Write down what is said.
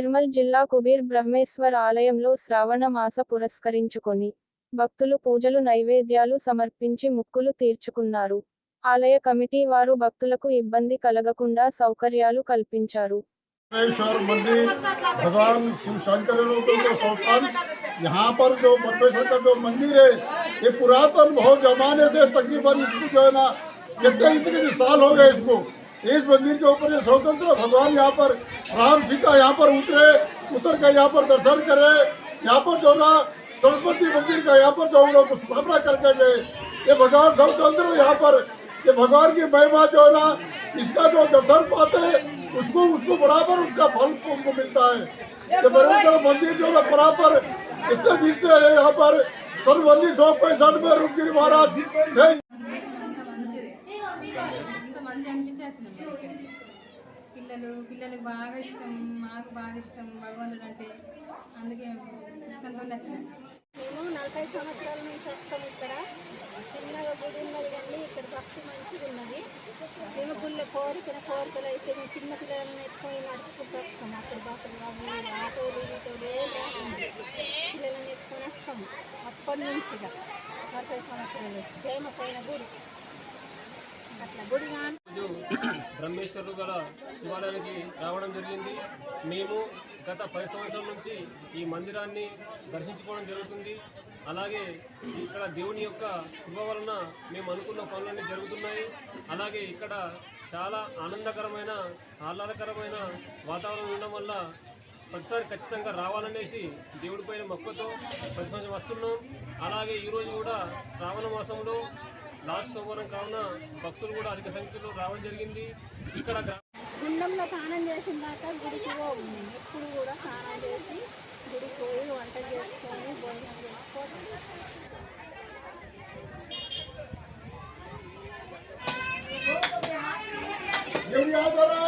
నిర్మల్ జిల్లా కుబీర్ బ్రహ్మేశ్వర్ ఆలయంలో శ్రావణ మాస పురస్కరించుకొని భక్తులు పూజలు నైవేద్యాలు సమర్పించి ముక్కులు తీర్చుకున్నారు ఆలయ కమిటీ వారు భక్తులకు ఇబ్బంది కలగకుండా సౌకర్యాలు కల్పించారు परमेश्वर मंदिर भगवान शिव शंकर के संस्थान यहाँ पर जो परमेश्वर का जो मंदिर है ये पुरातन बहुत जमाने से तकरीबन इसको जो है ना कितने कितने साल हो गए इसको इस मंदिर के ऊपर ये स्वतंत्र भगवान यहाँ पर, राम सीता यहाँ पर उतरे, उतर के यहाँ पर दर्शन करे। यहाँ पर जो ना सरस्वती मंदिर का यहाँ पर जो लोग स्थापना करके गए, ये भगवान स्वतंत्र यहाँ पर, ये भगवान की महिमा जो है ना, इसका जो दर्शन पाते है, उसको उसको बराबर उसका फल उनको मिलता है। ये मंदिर जो है बराबर, इतने दिन है यहाँ पर सर्वली सौ पैंसठ में रूपगिरी महाराज మంచిగా మంచి పిల్లలు పిల్లలకు బాగా ఇష్టం మాకు బాగా ఇష్టం భగవంతుడు అంటే అందుకే ఇష్టంతో వచ్చినాం మేము నలభై సంవత్సరాల నుంచి వస్తాం ఇక్కడ. చిన్నగా గుడి ఉన్నది కానీ ఇక్కడ భక్తి మంచిగా ఉన్నది. మేము గుళ్ళ కోరికల కోరికలు అయితే మేము చిన్న పిల్లలని ఎత్తుకొని నడుచుకుంటూ వస్తాం. అక్కడ బస్సులు బాబు ఆటోలు ఈటోలు ఏం రాకుండా ఎత్తుకొని వస్తాం అప్పటి నుంచి ఇక నలభై సంవత్సరాలు ప్రేమపోయిన పోయిన గుడి. బ్రహ్మేశ్వరుడు గల శివాలయానికి రావడం జరిగింది. మేము గత పది సంవత్సరాల నుంచి ఈ మందిరాన్ని దర్శించుకోవడం జరుగుతుంది. అలాగే ఇక్కడ దేవుని యొక్క కృప వలన మేము అనుకున్న పనులన్నీ జరుగుతున్నాయి. అలాగే ఇక్కడ చాలా ఆనందకరమైన ఆహ్లాదకరమైన వాతావరణం ఉండడం వల్ల ప్రతిసారి ఖచ్చితంగా రావాలనేసి దేవుడి పైన మొక్కతో ప్రతి సంవత్సరం వస్తున్నాం. అలాగే ఈరోజు కూడా శ్రావణ మాసంలో లాస్ట్ సోమవారం కావున భక్తులు కూడా అధిక సంఖ్యలో రావడం జరిగింది. ఇక్కడ గుండంలో స్నానం చేసిన దాకా గుడికి పోయింది కూడా స్నానం చేసి గుడికి పోయి వంట చేసుకొని భోజనం చేసుకోవడం Yeah, yeah,